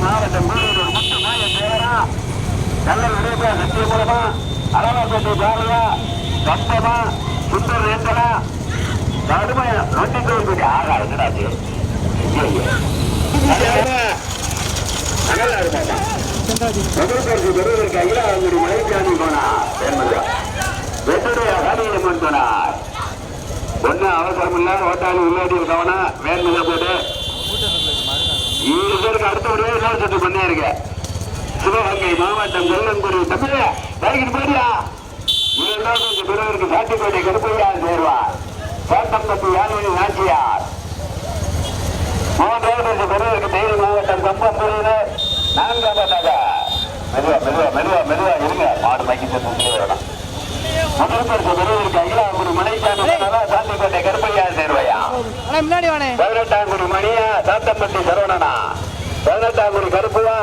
மாவட்டம் கூடலூர் முத்து மாய தேவரா நல்ல விடைபெற சத்திய மூலமா அளவாப்பேட்டை பாரதா கம்பமா சுந்தர் நேந்தனா கடுமையா நொண்டி கோயில் ஆகா என்னடா அகலா இருப்பாப்பா. முதல் போனா. என்பதா வெட்டுடைய அவசரம் இல்ல ஓட்டாளி உள்ளாடி இருக்கவனா? வேணுங்க போட்டு. இருபது பேருக்கு அடுத்தபடியே இலவசத்து பண்ணிருக்க சிவகங்கை மாவட்டம் கொல்லங்குடி தமிழ வேலைக்கு போயியா இரண்டாவது பெறுவதற்கு சாட்டிப்பேட்டை கருப்பையா சேர்வார். கோட்டம்பட்டி யாழ்மணி நாச்சியார். மூன்றாவது பெறுவதற்கு தேனி மாவட்டம் கம்பம்புரியில நான்காவதாக மெதுவா மெதுவா மெதுவா மெதுவா இருங்க. மாடு மைக்கு சேர்த்து வரலாம். முதல் பரிசு பெறுவதற்கு அகிலாங்குடி சேர்வையா? முன்னாடி வானே பதினெட்டாங்குடி மணியா சாத்தம்பட்டி சரவணனா? பதினெட்டாங்குடி கருப்புவா?